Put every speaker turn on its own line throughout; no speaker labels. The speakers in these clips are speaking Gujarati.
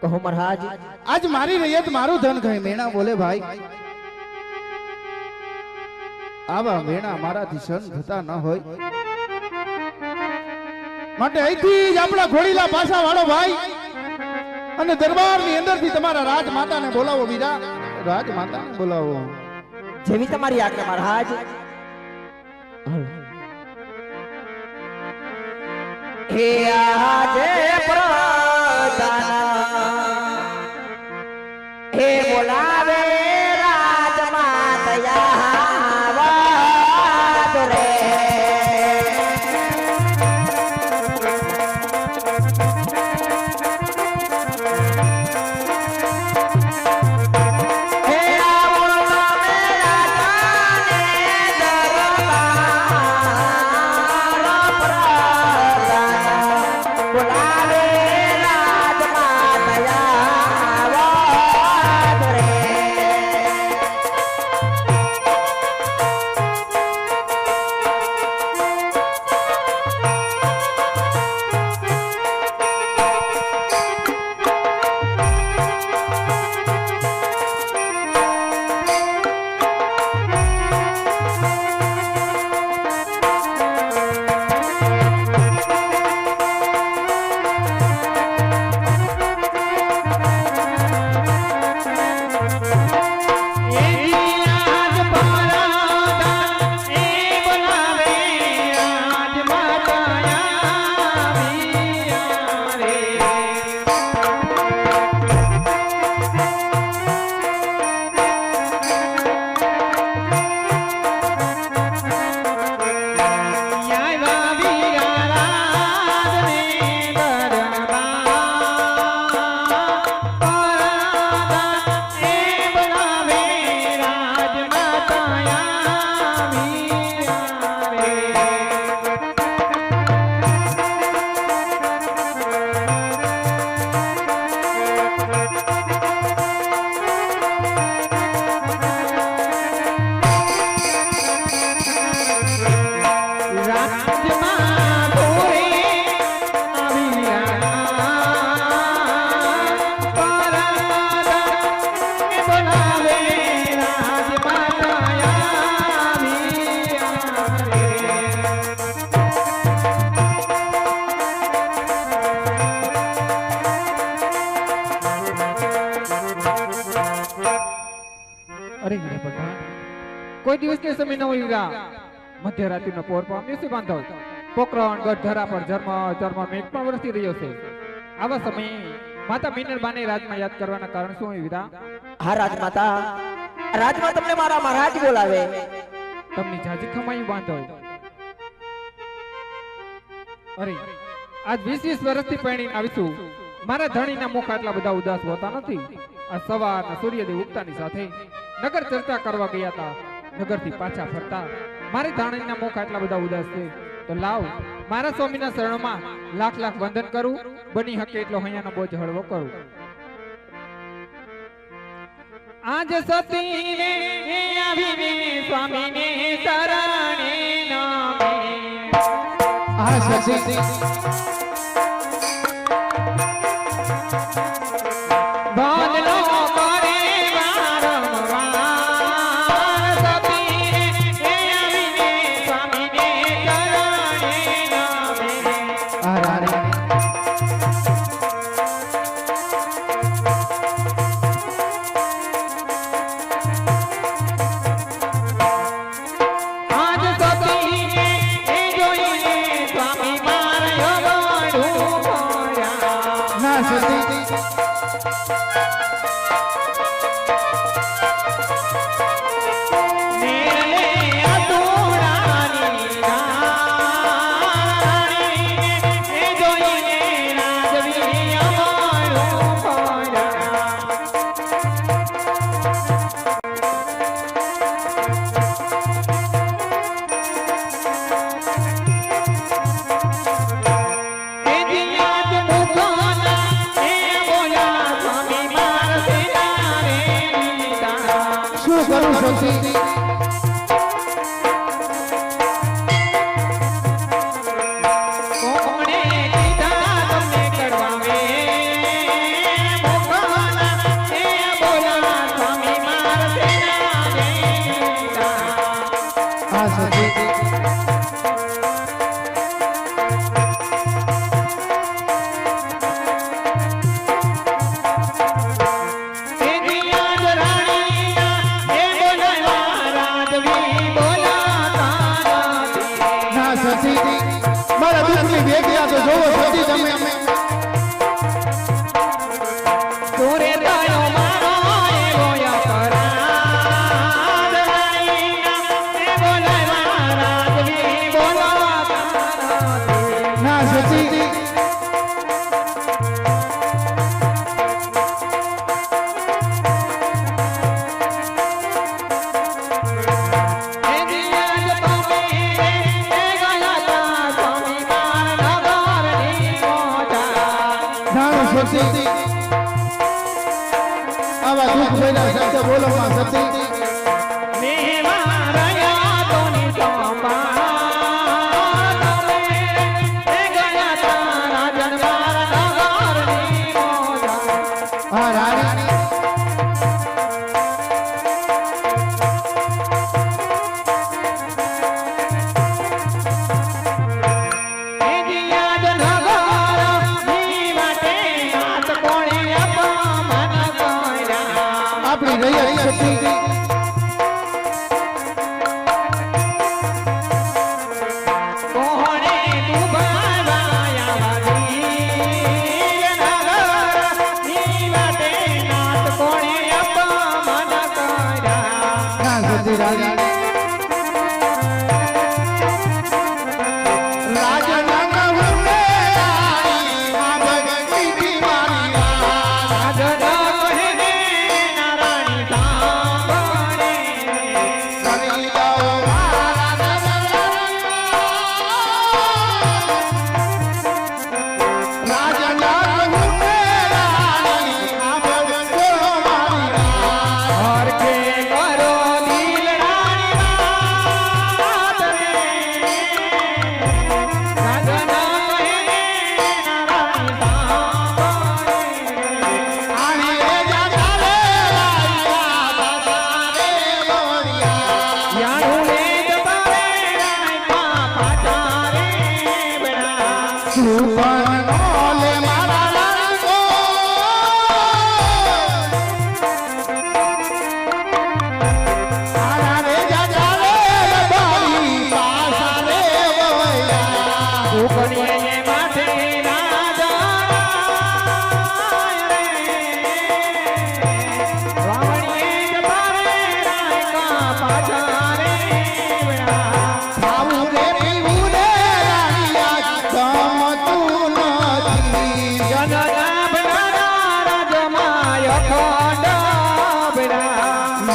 કહો મહારાજ
આજ મારી રૈયત મારું ધન ખાય મેણા બોલે ભાઈ આવા મેણા મારાથી સહન થતા ન હોય. માટે અહીંથી જ આપણા ઘોડીલા પાછા વાળો ભાઈ અને દરબારની અંદરથી તમારા રાજમાતા ને બોલાવો બીજા રાજમાતા માતાને બોલાવો.
જેવી તમારી આજ્ઞા મહારાજ. હે આજે હે
કોઈ દિવસની સમય ન હોય ગા મધ્યરાત્રિનો પોર પામ્યો છે બાંધવ. પોકરણ ગઢ ધરા પર જન્મ જન્મ મેઘ પણ વરસી રહ્યો છે. આવા સમયે માતા મિનરબાને રાજમાં યાદ કરવાના કારણ શું હોય
હા રાજમાતા. રાજમાં તમને મારા મહારાજ બોલાવે.
તમને જાજી ખમાઈ બાંધવ. અરે આજ વીસ વીસ વર્ષથી પરણીને આવીશું. મારા ધણીના મુખ આટલા બધા ઉદાસ હોતા નથી. આ સવારના સૂર્યદેવ ઉગતાની સાથે નગર ચર્ચા કરવા ગયા હતા. નગરથી પાછા ફરતા. મારી ધણીના મોખા આટલા બધા ઉદાસ છે. તો લાવ, મારા સ્વામીના શરણોમાં લાખ લાખ વંદન કરું, બની શકે એટલો અહીંયાનો બોજ હળવો કરું. આજ સતીને આવીને સ્વામીને શરણે નામે.
આ સતી જોવો સતી તમે માનસી આવા દુઃખ ભાઈના શબ્દ બોલવામાં સતી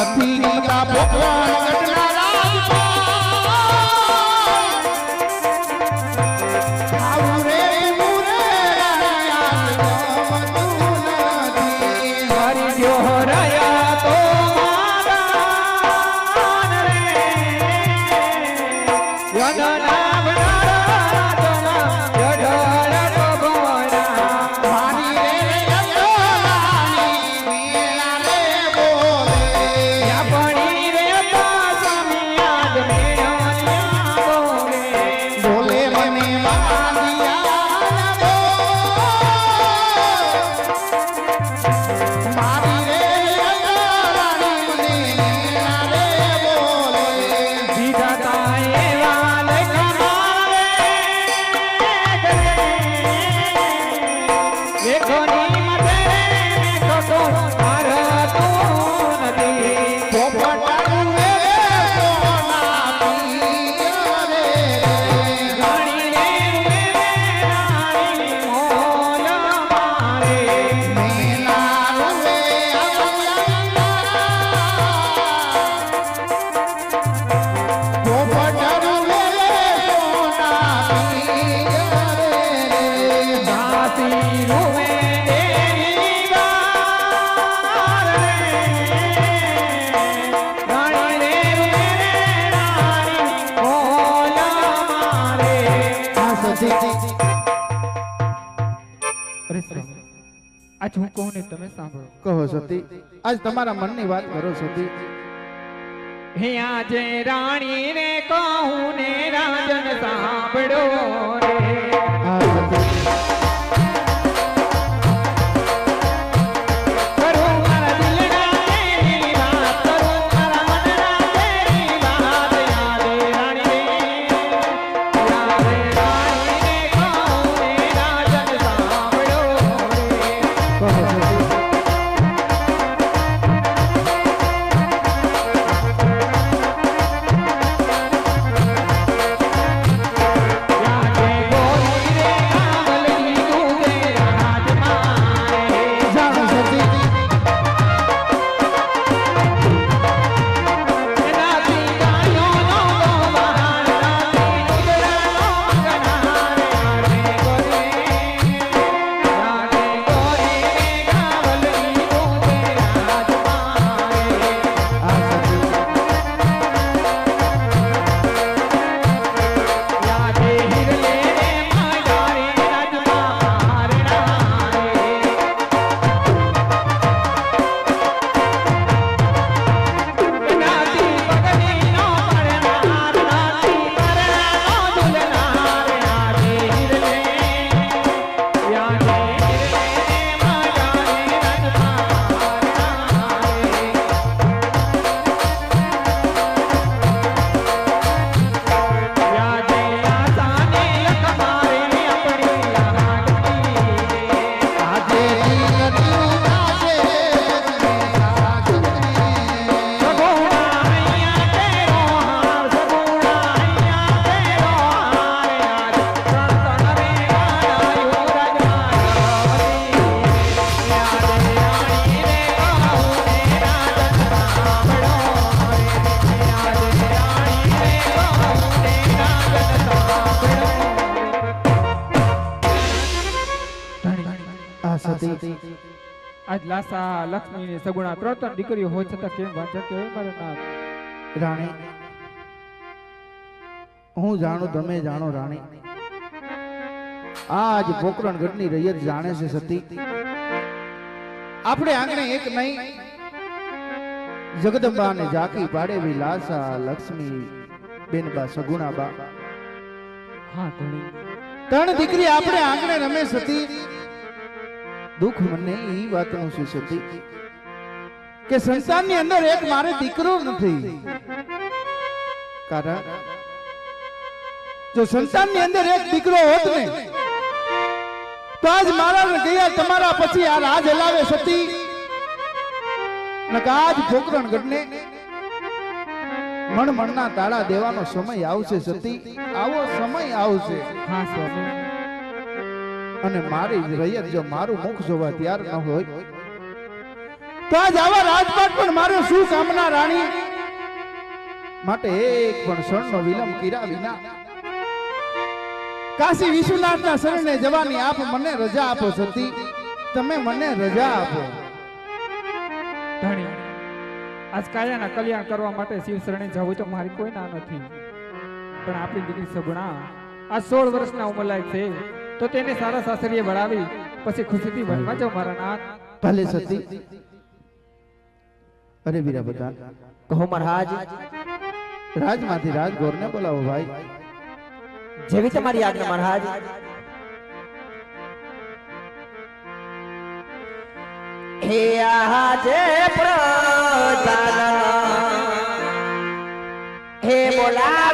पति का
भगवान गढ़ला આજ હું કહું ને તમે સાંભળો.
કહો સતી આજ તમારા મનની વાત કરો સતી.
હે આજે રાણી ને કહું ને રાજન સાંભળો રે.
સતી
આજ લાસા લક્ષ્મી ને સગુણા ત્રણ ત્રણ દીકરીઓ હોય છતાં કેમ વાંચો કે મારા નાથ
રાણી હું જાણું તમે જાણો રાણી. આજ પોકરણ ગઢની રૈયત જાણે છે સતી. આપણે આંગણે એક નહીં જગદંબા ને ઝાંકી પાડેવી લાસા લક્ષ્મી બેનબા સગુણાબા.
હા ધણી.
ત્રણ દીકરી આપણે આંગણે રમે સતી. દુઃખ મને ઈ વાતનું છે સતી કે સંસારની અંદર એક મારે દીકરો નથી. કારણ જો સંસારની અંદર એક દીકરો હોત ને, તો આજ મારા ગયા તમારા પછી આ રાજ હલાવે સતી. નકા આજ પોકરણ ગઢને મણ મણના તાળા દેવાનો સમય આવશે સતી. આવો સમય આવશે.
હા, સ્વામી.
અને મારી રૈયત જો મારું મુખ જોવા તૈયાર ન હોય તો આજ આવા રાજપાટ પણ મારે શું કામના રાણી? માટે એક પણ ક્ષણનો વિલંબ કર્યા વિના કાશી વિશ્વનાથના શરણે જવાની આપ મને રજા આપો સતી તમે મને રજા આપો.
ધણી આજ કાયાના કલ્યાણ કરવા માટે શિવ શરણે જવું તો મારી કોઈ ના નથી. પણ આપણી દીકરી સગુણા આ સોળ વર્ષના ઉંમરલાયક છે. તો તેને સારા સાસરીએ ભણાવી પછી ખુશીથી વનમાં જાઓ મારા નાથ.
ભલે સતી. અરે વીરા બધા
કહો મહારાજ
રાજમાંથી રાજગોરને બોલાવો ભાઈ.
જેવી તમારી આજ્ઞા મહારાજ. હે આજે પ્રદાન હે બોલા